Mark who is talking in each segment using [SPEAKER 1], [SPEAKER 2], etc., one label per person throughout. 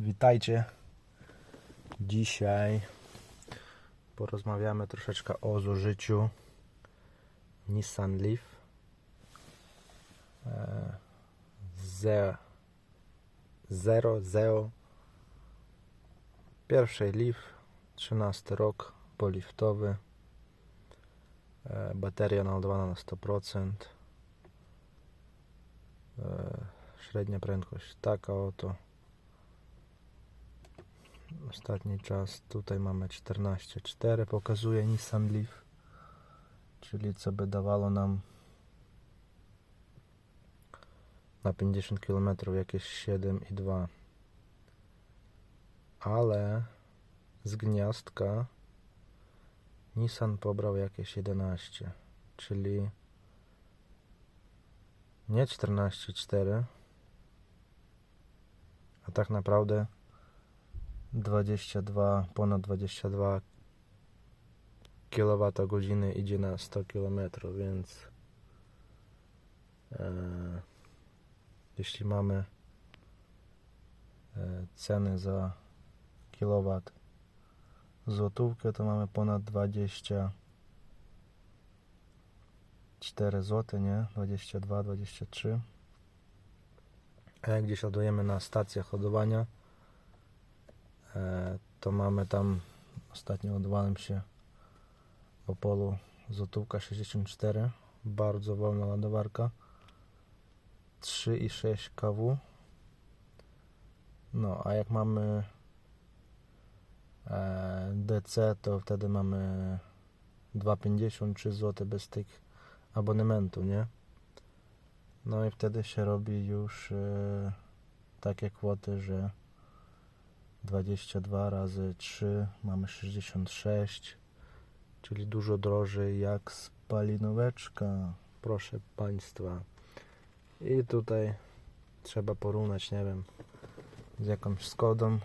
[SPEAKER 1] Witajcie. Dzisiaj porozmawiamy troszeczkę o zużyciu Nissan Leaf e, ze- Zero Zero. Pierwszej Leaf 13 rok poliftowy. E, bateria naładowana na 100% e, średnia prędkość taka oto ostatni czas tutaj mamy 14,4 pokazuje Nissan Leaf czyli co by dawało nam na 50 km jakieś 7,2 ale z gniazdka Nissan pobrał jakieś 11 czyli nie 14,4 a tak naprawdę 22, ponad 22 kWh idzie na 100 km, więc e, jeśli mamy e, ceny za kilowat złotówkę, to mamy ponad 24 zł, nie? 22, 23. A jak gdzieś ładujemy na stacjach ładowania, e, to mamy tam ostatnio ładowałem się w Opolu złotówka 64 bardzo wolna ładowarka. 3,6 kW no a jak mamy e, DC to wtedy mamy 2,53 zł bez tych abonamentu nie? No i wtedy się robi już e, takie kwoty, że 22 razy 3 mamy 66 czyli dużo drożej jak spalinóweczka proszę Państwa. I tutaj trzeba porównać nie wiem z jakąś Skodą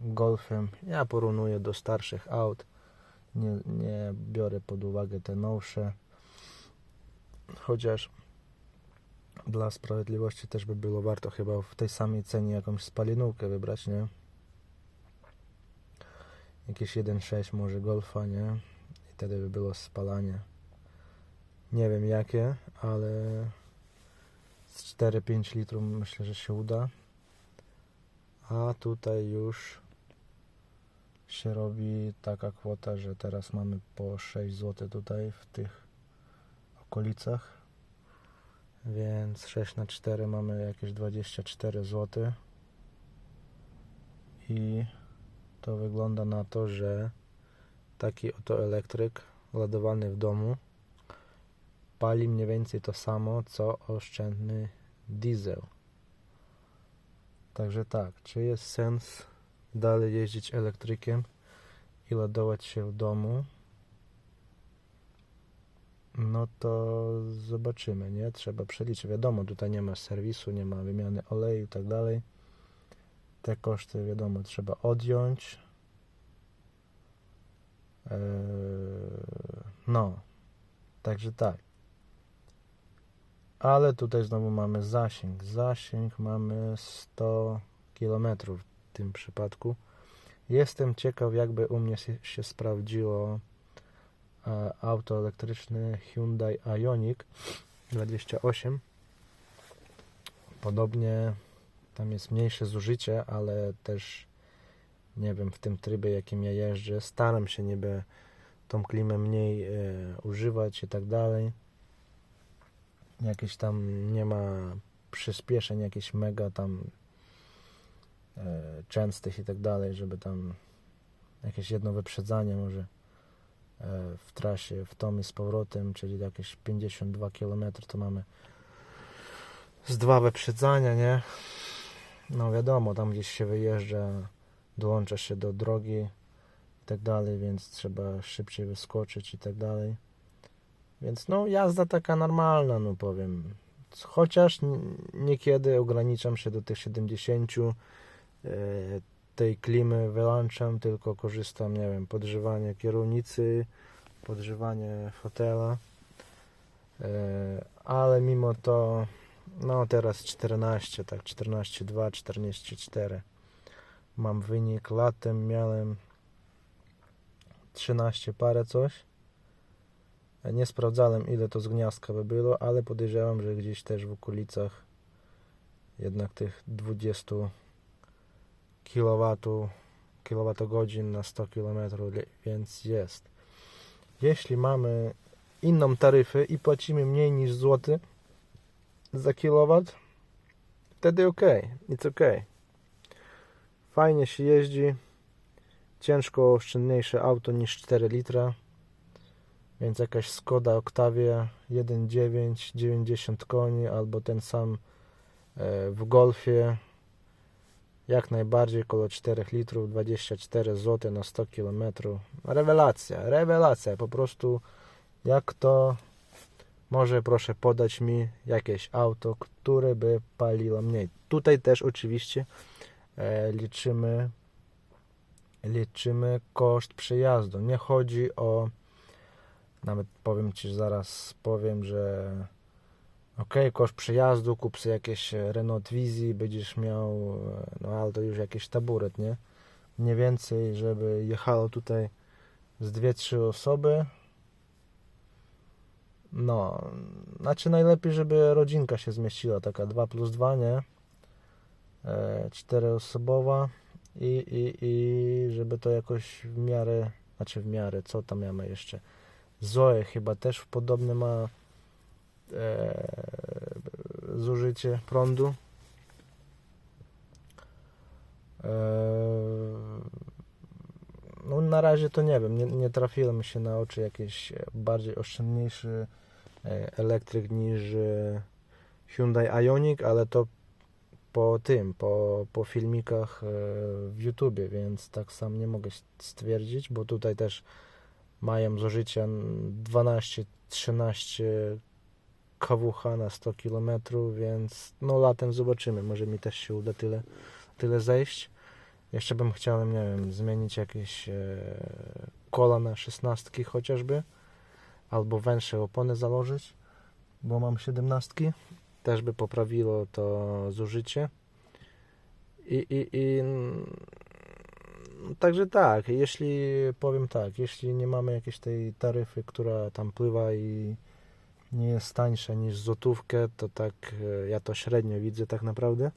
[SPEAKER 1] Golfem. Ja porównuję do starszych aut. Nie, nie biorę pod uwagę te nowsze. Chociaż dla sprawiedliwości też by było warto chyba w tej samej cenie jakąś spalinówkę wybrać, nie? Jakieś 1.6 może Golfa, nie? I wtedy by było spalanie. Nie wiem jakie, ale z 4-5 litrów myślę, że się uda. A tutaj już się robi taka kwota, że teraz mamy po 6 zł tutaj w tych okolicach. Więc 6 na 4 mamy jakieś 24 zł. I to wygląda na to, że taki oto elektryk ładowany w domu pali mniej więcej to samo co oszczędny diesel. Także tak, czy jest sens dalej jeździć elektrykiem i ładować się w domu? No to zobaczymy, nie? Trzeba przeliczyć. Wiadomo, tutaj nie ma serwisu, nie ma wymiany oleju i tak dalej. Te koszty, wiadomo, trzeba odjąć. Eee, no, także tak. Ale tutaj znowu mamy zasięg. Zasięg mamy 100 km w tym przypadku. Jestem ciekaw, jakby u mnie się, się sprawdziło e, auto elektryczne Hyundai Ioniq 28. Podobnie tam jest mniejsze zużycie, ale też nie wiem, w tym trybie jakim ja jeżdżę, staram się niby tą klimę mniej e, używać i tak dalej. Jakieś tam nie ma przyspieszeń, jakieś mega tam e, częstych i tak dalej, żeby tam jakieś jedno wyprzedzanie może e, w trasie w tom i z powrotem, czyli jakieś 52 km to mamy z dwa wyprzedzania, nie? No wiadomo, tam gdzieś się wyjeżdża, dołącza się do drogi i tak dalej, więc trzeba szybciej wyskoczyć i tak dalej. Więc no jazda taka normalna, no powiem. Chociaż niekiedy ograniczam się do tych 70 e, tej klimy wyłączam, tylko korzystam, nie wiem, podgrzewanie kierownicy, podgrzewanie fotela. E, ale mimo to, no teraz 14, tak, 14,2, 44. Mam wynik. Latem miałem 13 parę coś. Nie sprawdzałem ile to z gniazdka by było, ale podejrzewam, że gdzieś też w okolicach jednak tych 20 kW, kWh na 100 km, więc jest. Jeśli mamy inną taryfę i płacimy mniej niż złoty za kilowat, wtedy ok, it's ok. Fajnie się jeździ, ciężko oszczędniejsze auto niż 4 litra, więc jakaś Skoda Octavia 1.9, 90 koni albo ten sam e, w Golfie jak najbardziej około 4 litrów 24 zł na 100 km rewelacja, rewelacja po prostu jak to może proszę podać mi jakieś auto, które by paliło mniej tutaj też oczywiście e, liczymy liczymy koszt przejazdu nie chodzi o nawet powiem Ci zaraz powiem, że ok, koszt przejazdu, kup sobie jakieś Renault Twizy, będziesz miał, no ale to już jakiś taburet, nie? Mniej więcej, żeby jechało tutaj z dwie, trzy osoby. No, znaczy najlepiej, żeby rodzinka się zmieściła, taka 2 plus 2, nie? E, czteroosobowa i, i, i żeby to jakoś w miarę, znaczy w miarę, co tam mamy jeszcze? Zoe chyba też podobne ma e, zużycie prądu. E, na razie to nie wiem, nie, nie trafiłem się na oczy jakiś bardziej oszczędniejszy e, elektryk niż e, Hyundai Ioniq, ale to po tym, po, po filmikach e, w YouTubie, więc tak sam nie mogę stwierdzić, bo tutaj też mają zużycia 12-13 kWh na 100 km, więc no latem zobaczymy, może mi też się uda tyle, tyle zejść. Jeszcze bym chciał, nie wiem, zmienić jakieś e, kola na 16 chociażby, albo węższe opony założyć, bo mam 17. Też by poprawiło to zużycie. I, i, i Także tak, jeśli powiem tak, jeśli nie mamy jakiejś tej taryfy, która tam pływa i nie jest tańsza niż złotówkę, to tak e, ja to średnio widzę tak naprawdę.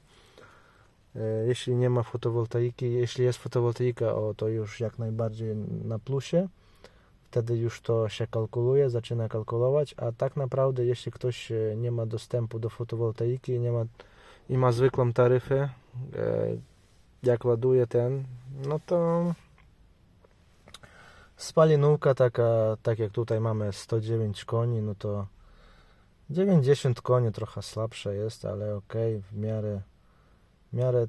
[SPEAKER 1] E, jeśli nie ma fotowoltaiki, jeśli jest fotowoltaika, o, to już jak najbardziej na plusie. Wtedy już to się kalkuluje, zaczyna kalkulować, a tak naprawdę jeśli ktoś e, nie ma dostępu do fotowoltaiki nie ma, i ma zwykłą taryfę, jak ładuje ten, no to spalinówka taka, tak jak tutaj mamy 109 koni, no to 90 koni trochę słabsze jest, ale ok, w miarę, w miarę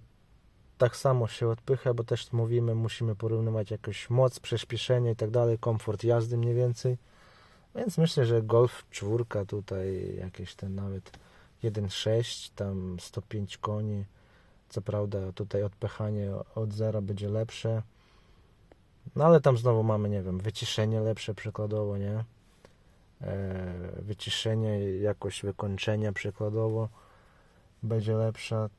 [SPEAKER 1] tak samo się odpycha, bo też mówimy, musimy porównywać jakąś moc, przyspieszenie i tak dalej, komfort jazdy mniej więcej. Więc myślę, że Golf 4 tutaj jakieś ten nawet 1.6, tam 105 koni, co prawda tutaj odpychanie od zera będzie lepsze. No ale tam znowu mamy, nie wiem, wyciszenie lepsze przykładowo, nie? E, wyciszenie, jakość wykończenia przykładowo będzie lepsza.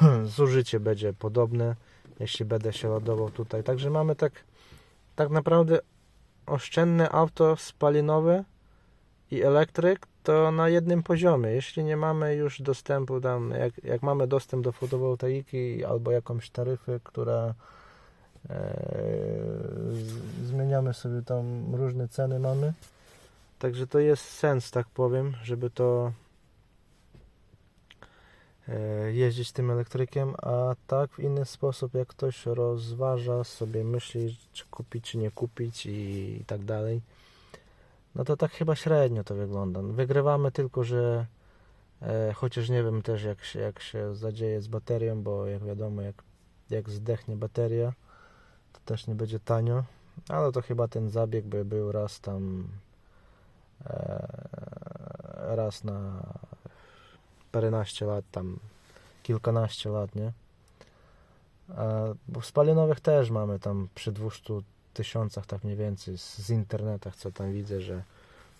[SPEAKER 1] Zużycie będzie podobne, jeśli będę się ładował tutaj. Także mamy tak, tak naprawdę oszczędne auto spalinowe i elektryk to na jednym poziomie. Jeśli nie mamy już dostępu tam, jak, jak mamy dostęp do fotowoltaiki albo jakąś taryfę, która e, zmieniamy sobie tam różne ceny mamy. Także to jest sens, tak powiem, żeby to jeździć tym elektrykiem, a tak w inny sposób, jak ktoś rozważa sobie, myśli, czy kupić, czy nie kupić i, tak dalej no to tak chyba średnio to wygląda. Wygrywamy tylko, że e, chociaż nie wiem też jak się, jak się zadzieje z baterią, bo jak wiadomo jak, jak zdechnie bateria to też nie będzie tanio, ale to chyba ten zabieg by był raz tam e, raz na paręnaście lat, tam kilkanaście lat, nie? Bo w spalinowych też mamy tam przy 200 tysiącach, tak mniej więcej, z, z internetach, co tam widzę, że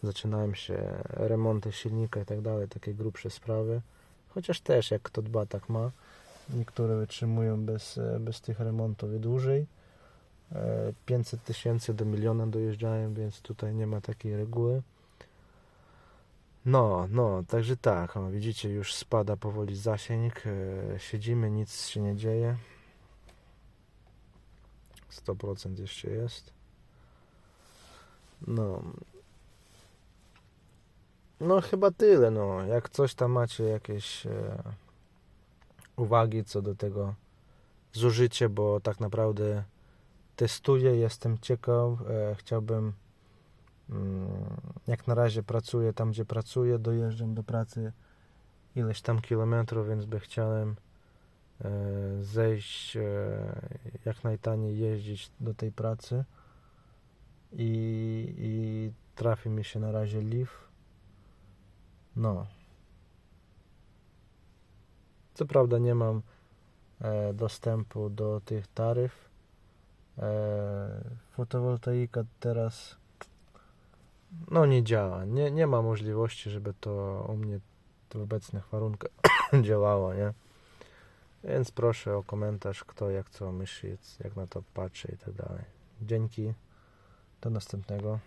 [SPEAKER 1] zaczynają się remonty silnika i tak dalej, takie grubsze sprawy. Chociaż też, jak kto dba, tak ma. Niektóre wytrzymują bez, e, bez tych remontów i dłużej. E, 500 tysięcy do miliona dojeżdżają, więc tutaj nie ma takiej reguły. No, no, także tak, o, widzicie, już spada powoli zasięg, e, siedzimy, nic się nie dzieje. 100% jeszcze jest. No. No chyba tyle, no. Jak coś tam macie jakieś e, uwagi co do tego zużycia, bo tak naprawdę testuję, jestem ciekaw, e, chciałbym jak na razie pracuję tam, gdzie pracuję, dojeżdżam do pracy ileś tam kilometrów, więc by chciałem e, zejść e, jak najtaniej jeździć do tej pracy. I, i trafi mi się na razie Leaf no. Co prawda nie mam e, dostępu do tych taryf. Fotowoltaika teraz no nie działa nie, nie ma możliwości, żeby to u mnie w obecnych warunkach działało, nie? Więc proszę o komentarz, kto jak co myśli, jak na to patrzy i tak dalej. Dzięki. Do następnego.